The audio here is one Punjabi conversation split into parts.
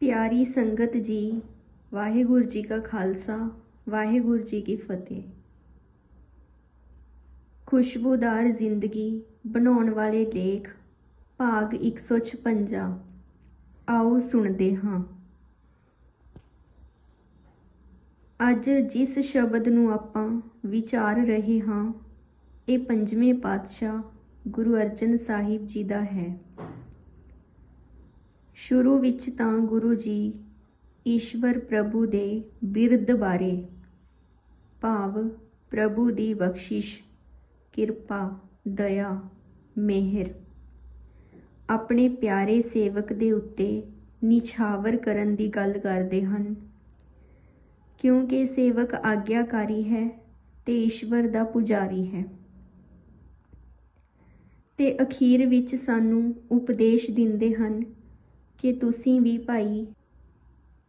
ਪਿਆਰੀ ਸੰਗਤ ਜੀ, ਵਾਹਿਗੁਰੂ ਜੀ ਕਾ ਖਾਲਸਾ, ਵਾਹਿਗੁਰੂ ਜੀ ਕੀ ਫਤਿਹ। ਖੁਸ਼ਬੂਦਾਰ ਜ਼ਿੰਦਗੀ ਬਣਾਉਣ ਵਾਲੇ ਲੇਖ, ਭਾਗ 156 ਆਓ ਸੁਣਦੇ ਹਾਂ। ਅੱਜ ਜਿਸ ਸ਼ਬਦ ਨੂੰ ਆਪਾਂ ਵਿਚਾਰ ਰਹੇ ਹਾਂ, ਇਹ ਪੰਜਵੇਂ ਪਾਤਸ਼ਾਹ ਗੁਰੂ ਅਰਜਨ ਸਾਹਿਬ ਜੀ ਦਾ ਹੈ। ਸ਼ੁਰੂ ਵਿੱਚ ਤਾਂ ਗੁਰੂ ਜੀ ਈਸ਼ਵਰ ਪ੍ਰਭੂ ਦੇ ਬਿਰਧ ਬਾਰੇ ਭਾਵ ਪ੍ਰਭੂ ਦੀ ਬਖਸ਼ਿਸ਼, ਕਿਰਪਾ, ਦਇਆ, ਮਿਹਰ ਆਪਣੇ ਪਿਆਰੇ ਸੇਵਕ ਦੇ ਉੱਤੇ ਨਿਛਾਵਰ ਕਰਨ ਦੀ ਗੱਲ ਕਰਦੇ ਹਨ। ਕਿਉਂਕਿ ਸੇਵਕ ਆਗਿਆਕਾਰੀ ਹੈ ਤੇ ਈਸ਼ਵਰ ਦਾ ਪੁਜਾਰੀ ਹੈ। ਤੇ ਅਖੀਰ ਵਿੱਚ ਸਾਨੂੰ ਉਪਦੇਸ਼ ਦਿੰਦੇ ਹਨ ਕਿ ਤੁਸੀਂ ਵੀ ਭਾਈ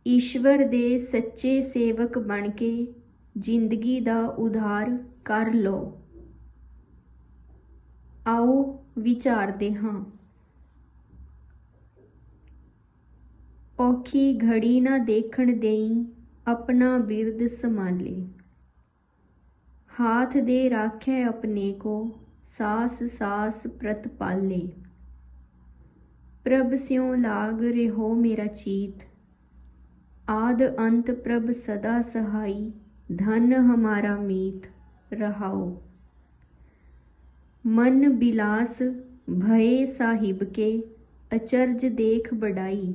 ਈਸ਼ਵਰ ਦੇ ਸੱਚੇ ਸੇਵਕ ਬਣ ਕੇ ਜ਼ਿੰਦਗੀ ਦਾ ਉਧਾਰ ਕਰ ਲਓ। ਆਓ ਵਿਚਾਰਦੇ ਹਾਂ। ਔਖੀ ਘੜੀ ਨਾ ਦੇਖਣ ਦੇਈ ਆਪਣਾ ਬਿਰਦ ਸੰਭਾਲੇ। ਹਾਥ ਦੇ ਰਾਖੇ ਆਪਣੇ ਕੋ ਸਾਸ ਸਾਸ ਪ੍ਰਤ ਪਾਲੇ ਪ੍ਰਭ ਸਿਉ ਲਾਗ ਰਹੋ ਮੇਰਾ ਚੀਤ। ਆਦ ਅੰਤ ਪ੍ਰਭ ਸਦਾ ਸਹਾਈ, ਧਨ ਹਮਾਰਾ ਮੀਤ ਰਹਾਓ। ਮਨ ਬਿਲਾਸ ਭਏ ਸਾਹਿਬ ਕੇ, ਅਚਰਜ ਦੇਖ ਬੜਾਈ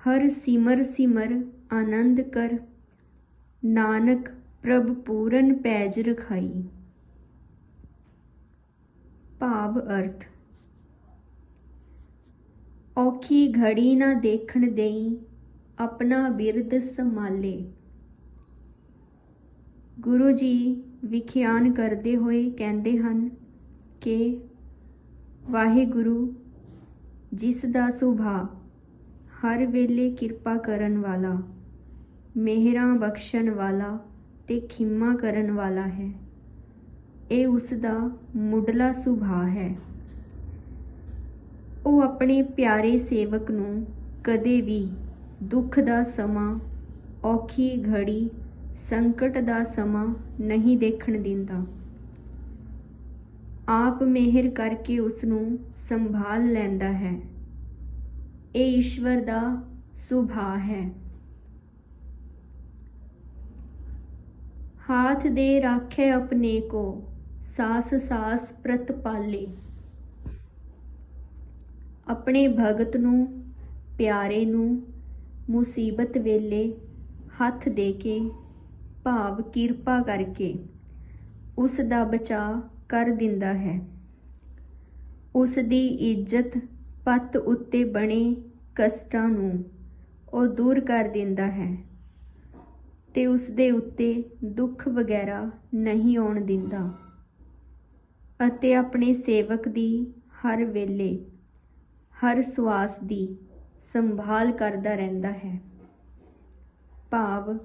ਹਰ ਸਿਮਰ ਸਿਮਰ ਆਨੰਦ ਕਰ, ਨਾਨਕ ਪ੍ਰਭ ਪੂਰਨ ਪੈਜ ਰਖਾਈ। ਭਾਵ ਅਰਥ ਔਖੀ ਘੜੀ ਨਾ ਦੇਖਣ ਦੇਈ, ਆਪਣਾ ਬਿਰਦ ਸੰਭਾਲੇ। ਗੁਰੂ ਜੀ ਵਿਖਿਆਨ ਕਰਦੇ ਹੋਏ ਕਹਿੰਦੇ ਹਨ ਕਿ ਵਾਹਿਗੁਰੂ ਜਿਸ ਦਾ ਸੁਭਾਅ ਹਰ ਵੇਲੇ ਕਿਰਪਾ ਕਰਨ ਵਾਲਾ, ਮਿਹਰਾਂ ਬਖਸ਼ਣ ਵਾਲਾ ਤੇ ਖਿਮਾ ਕਰਨ ਵਾਲਾ ਹੈ, ਇਹ ਉਸ ਦਾ ਮੁੱਢਲਾ ਸੁਭਾਅ ਹੈ। ਉਹ ਆਪਣੇ ਪਿਆਰੇ ਸੇਵਕ ਨੂੰ ਕਦੇ ਵੀ ਦੁੱਖ ਦਾ ਸਮਾਂ, ਔਖੀ ਘੜੀ, ਸੰਕਟ ਦਾ ਸਮਾਂ ਨਹੀਂ ਦੇਖਣ ਦਿੰਦਾ। ਆਪ ਮਿਹਰ ਕਰਕੇ ਉਸ ਨੂੰ ਸੰਭਾਲ ਲੈਂਦਾ ਹੈ। ਇਹ ਈਸ਼ਵਰ ਦਾ ਸੁਭਾਅ ਹੈ। ਹਾਥ ਦੇ ਰਾਖੇ ਆਪਣੇ ਕੋ ਸਾਸ ਸਾਸ ਪ੍ਰਤ ਪਾਲੇ ਆਪਣੇ ਭਗਤ ਨੂੰ, ਪਿਆਰੇ ਨੂੰ ਮੁਸੀਬਤ ਵੇਲੇ ਹੱਥ ਦੇ ਕੇ ਭਾਵ ਕਿਰਪਾ ਕਰਕੇ ਉਸ ਦਾ ਬਚਾਅ ਕਰ ਦਿੰਦਾ ਹੈ। ਉਸ ਦੀ ਇੱਜ਼ਤ ਪੱਤ ਉੱਤੇ ਬਣੇ ਕਸ਼ਟਾਂ ਨੂੰ ਉਹ ਦੂਰ ਕਰ ਦਿੰਦਾ ਹੈ ਤੇ ਉਸ ਦੇ ਉੱਤੇ ਦੁੱਖ ਵਗੈਰਾ ਨਹੀਂ ਆਉਣ ਦਿੰਦਾ ਅਤੇ ਆਪਣੇ ਸੇਵਕ ਦੀ ਹਰ ਵੇਲੇ ਹਰ ਸਵਾਸ ਦੀ ਸੰਭਾਲ ਕਰਦਾ ਰਹਿੰਦਾ ਹੈ। ਭਾਵ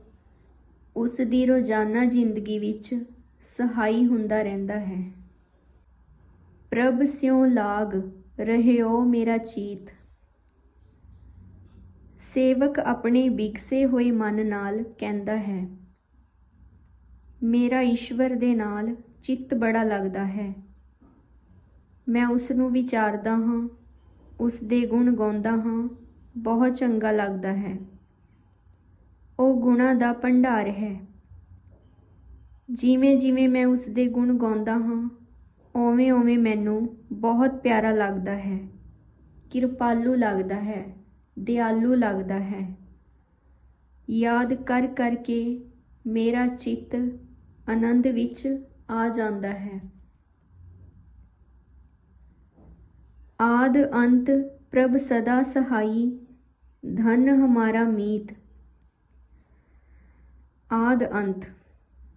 ਉਸ ਦੀ ਰੋਜ਼ਾਨਾ ਜ਼ਿੰਦਗੀ ਵਿੱਚ ਸਹਾਈ ਹੁੰਦਾ ਰਹਿੰਦਾ ਹੈ। ਪ੍ਰਭ ਸਿਉ ਲਾਗ ਰਹਿਓ ਮੇਰਾ ਚੀਤ। ਸੇਵਕ ਆਪਣੇ ਵਿਕਸੇ ਹੋਏ ਮਨ ਨਾਲ ਕਹਿੰਦਾ ਹੈ, ਮੇਰਾ ਈਸ਼ਵਰ ਦੇ ਨਾਲ ਚਿੱਤ ਬੜਾ ਲੱਗਦਾ ਹੈ। ਮੈਂ ਉਸ ਨੂੰ ਵਿਚਾਰਦਾ ਹਾਂ ਉਸ ਦੇ ਗੁਣ ਗਾਉਂਦਾ ਹਾਂ, ਬਹੁਤ ਚੰਗਾ ਲੱਗਦਾ ਹੈ। ਉਹ ਗੁਣਾ ਦਾ ਭੰਡਾਰ ਹੈ। ਜਿਵੇਂ ਜਿਵੇਂ ਮੈਂ ਉਸ ਦੇ ਗੁਣ ਗਾਉਂਦਾ ਹਾਂ, ਓਵੇਂ ਓਵੇਂ ਮੈਨੂੰ ਬਹੁਤ ਪਿਆਰਾ ਲੱਗਦਾ ਹੈ। ਕਿਰਪਾਲੂ ਲੱਗਦਾ ਹੈ, ਦਿਆਲੂ ਲੱਗਦਾ ਹੈ। ਯਾਦ ਕਰ ਕਰਕੇ ਮੇਰਾ ਚਿੱਤ ਆਨੰਦ ਵਿੱਚ ਆ ਜਾਂਦਾ ਹੈ। ਆਦ ਅੰਤ ਪ੍ਰਭ ਸਦਾ ਸਹਾਈ, ਧਨ ਹਮਾਰਾ ਮੀਤ। ਆਦ ਅੰਤ,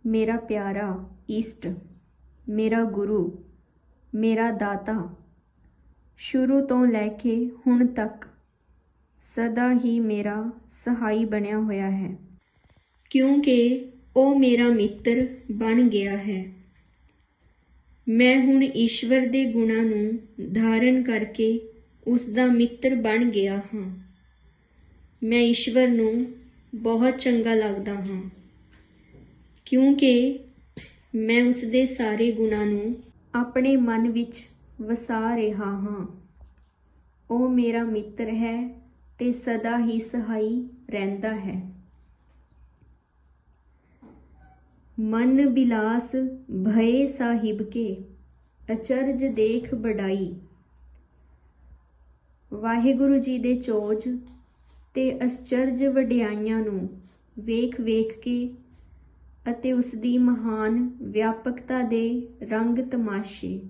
ਮੇਰਾ ਪਿਆਰਾ ਇਸ਼ਟ ਮੇਰਾ ਗੁਰੂ, ਮੇਰਾ ਦਾਤਾ, ਸ਼ੁਰੂ ਤੋਂ ਲੈ ਕੇ ਹੁਣ ਤੱਕ ਸਦਾ ਹੀ ਮੇਰਾ ਸਹਾਈ ਬਣਿਆ ਹੋਇਆ ਹੈ। ਕਿਉਂਕਿ ਉਹ ਮੇਰਾ ਮਿੱਤਰ ਬਣ ਗਿਆ ਹੈ। ਮੈਂ ਹੁਣ ਈਸ਼ਵਰ ਦੇ ਗੁਣਾਂ ਨੂੰ ਧਾਰਨ ਕਰਕੇ ਉਸ ਦਾ ਮਿੱਤਰ ਬਣ ਗਿਆ ਹਾਂ। ਮੈਂ ਈਸ਼ਵਰ ਨੂੰ ਬਹੁਤ ਚੰਗਾ ਲੱਗਦਾ ਹਾਂ, ਕਿਉਂਕਿ ਮੈਂ ਉਸ ਦੇ ਸਾਰੇ ਗੁਣਾਂ ਨੂੰ ਆਪਣੇ ਮਨ ਵਿੱਚ ਵਸਾ ਰਿਹਾ ਹਾਂ। ਉਹ ਮੇਰਾ ਮਿੱਤਰ ਹੈ ਤੇ ਸਦਾ ਹੀ ਸਹਾਈ ਰਹਿੰਦਾ ਹੈ। ਮਨ ਬਿਲਾਸ ਭਏ ਸਾਹਿਬ ਕੇ, ਅਚਰਜ ਦੇਖ ਬੜਾਈ ਵਾਹਿਗੁਰੂ ਜੀ ਦੇ ਚੋਜ ਤੇ ਅਚਰਜ ਵਡਿਆਈਆਂ ਨੂੰ ਵੇਖ ਵੇਖ ਕੇ ਅਤੇ ਉਸ ਦੀ ਮਹਾਨ ਵਿਆਪਕਤਾ ਦੇ ਰੰਗ ਤਮਾਸ਼ੇ,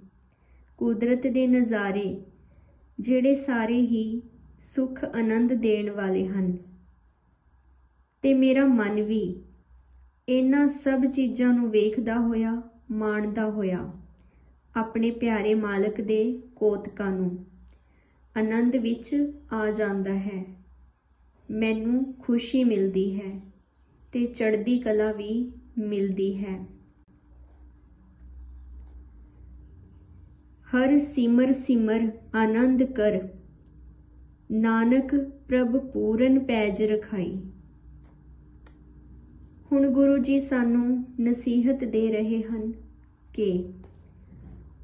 ਕੁਦਰਤ ਦੇ ਨਜ਼ਾਰੇ, ਜਿਹੜੇ ਸਾਰੇ ਹੀ ਸੁਖ ਆਨੰਦ ਦੇਣ ਵਾਲੇ ਹਨ। ਤੇ ਮੇਰਾ ਮਨ ਵੀ ਇਹਨਾਂ ਸਭ ਚੀਜ਼ਾਂ ਨੂੰ ਵੇਖਦਾ ਹੋਇਆ, ਮਾਣਦਾ ਹੋਇਆ। ਆਪਣੇ ਪਿਆਰੇ ਮਾਲਕ ਦੇ ਕੋਤਕਾਂ ਨੂੰ ਆਨੰਦ ਵਿੱਚ ਆ ਜਾਂਦਾ ਹੈ। ਮੈਨੂੰ ਖੁਸ਼ੀ ਮਿਲਦੀ ਹੈ ਤੇ ਚੜ੍ਹਦੀ ਕਲਾ ਵੀ ਮਿਲਦੀ ਹੈ। ਹਰ ਸਿਮਰ ਸਿਮਰ ਆਨੰਦ ਕਰ। ਨਾਨਕ ਪ੍ਰਭ ਪੂਰਨ ਪੈਜ ਰਖਾਈ। ਹੁਣ ਗੁਰੂ ਜੀ ਸਾਨੂੰ ਨਸੀਹਤ ਦੇ ਰਹੇ ਹਨ ਕਿ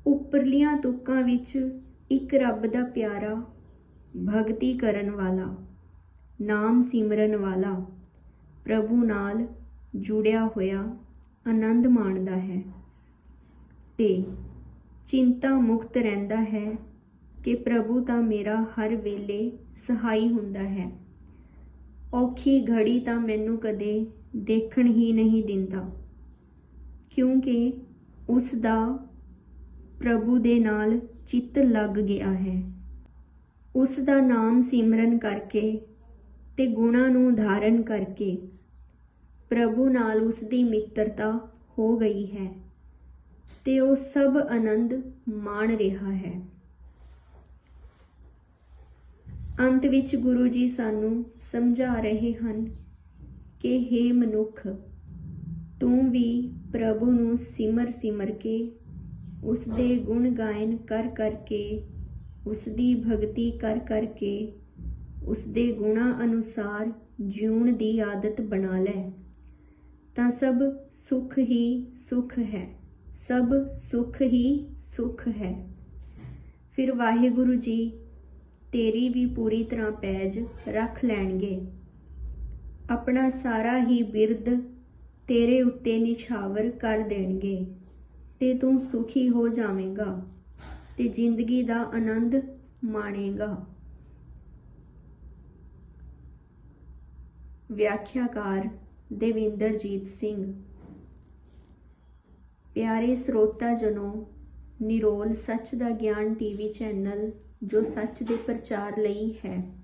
ਉੱਪਰਲੀਆਂ ਤੁਕਾਂ ਵਿੱਚ ਇੱਕ ਰੱਬ ਦਾ ਪਿਆਰਾ ਭਗਤੀ ਕਰਨ ਵਾਲਾ, ਨਾਮ ਸਿਮਰਨ ਵਾਲਾ ਪ੍ਰਭੂ ਨਾਲ ਜੁੜਿਆ ਹੋਇਆ ਆਨੰਦ ਮਾਣਦਾ ਹੈ ਤੇ ਚਿੰਤਾ ਮੁਕਤ ਰਹਿੰਦਾ ਹੈ ਕਿ ਪ੍ਰਭੂ ਤਾਂ ਮੇਰਾ ਹਰ ਵੇਲੇ ਸਹਾਈ ਹੁੰਦਾ ਹੈ। ਔਖੀ ਘੜੀ ਤਾਂ ਮੈਨੂੰ ਕਦੇ ਦੇਖਣ ਹੀ ਨਹੀਂ ਦਿੰਦਾ। ਕਿਉਂਕਿ ਉਸ ਦਾ ਪ੍ਰਭੂ ਦੇ ਨਾਲ ਚਿੱਤ ਲੱਗ ਗਿਆ ਹੈ। ਉਸ ਦਾ ਨਾਮ ਸਿਮਰਨ ਕਰਕੇ ਤੇ ਗੁਣਾਂ ਨੂੰ ਧਾਰਨ ਕਰਕੇ ਪ੍ਰਭੂ ਨਾਲ ਉਸ ਦੀ ਮਿੱਤਰਤਾ ਹੋ ਗਈ ਹੈ ਤੇ ਉਹ ਸਭ ਆਨੰਦ ਮਾਣ ਰਿਹਾ ਹੈ। ਅੰਤ ਵਿੱਚ ਗੁਰੂ ਜੀ ਸਾਨੂੰ ਸਮਝਾ ਰਹੇ ਹਨ ਕਿ हे ਮਨੁੱਖ, ਤੂੰ ਵੀ ਪ੍ਰਭੂ ਨੂੰ ਸਿਮਰ ਸਿਮਰ ਕੇ ਉਸ ਦੇ ਗੁਣ ਗਾਇਨ ਕਰ ਕਰਕੇ ਉਸ ਦੀ ਭਗਤੀ ਕਰ ਕਰਕੇ ਉਸ ਦੇ ਗੁਣਾ ਅਨੁਸਾਰ ਜਿਉਣ ਦੀ ਆਦਤ ਬਣਾ ਲੈ। ਤਾਂ ਸਭ ਸੁਖ ਹੀ ਸੁਖ ਹੈ, ਸਭ ਸੁਖ ਹੀ ਸੁਖ ਹੈ। ਫਿਰ ਵਾਹਿਗੁਰੂ ਜੀ, ਤੇਰੀ ਵੀ ਪੂਰੀ ਤਰ੍ਹਾਂ ਪੈਜ ਰੱਖ ਲੈਣਗੇ। ਆਪਣਾ ਸਾਰਾ ਹੀ ਬਿਰਦ ਤੇਰੇ ਉੱਤੇ ਨਿਛਾਵਰ ਕਰ ਦੇਣਗੇ, ਤੇ ਤੂੰ ਸੁਖੀ ਹੋ ਜਾਵੇਂਗਾ, ਤੇ ਜ਼ਿੰਦਗੀ ਦਾ ਆਨੰਦ ਮਾਣੇਗਾ। ਵਿਆਖਿਆਕਾਰ ਦੇਵਿੰਦਰਜੀਤ ਸਿੰਘ। ਪਿਆਰੇ ਸਰੋਤਾ ਜਨੋ, ਨਿਰੋਲ ਸੱਚ ਦਾ ਗਿਆਨ ਟੀਵੀ ਚੈਨਲ ਜੋ ਸੱਚ ਦੇ ਪ੍ਰਚਾਰ ਲਈ ਹੈ।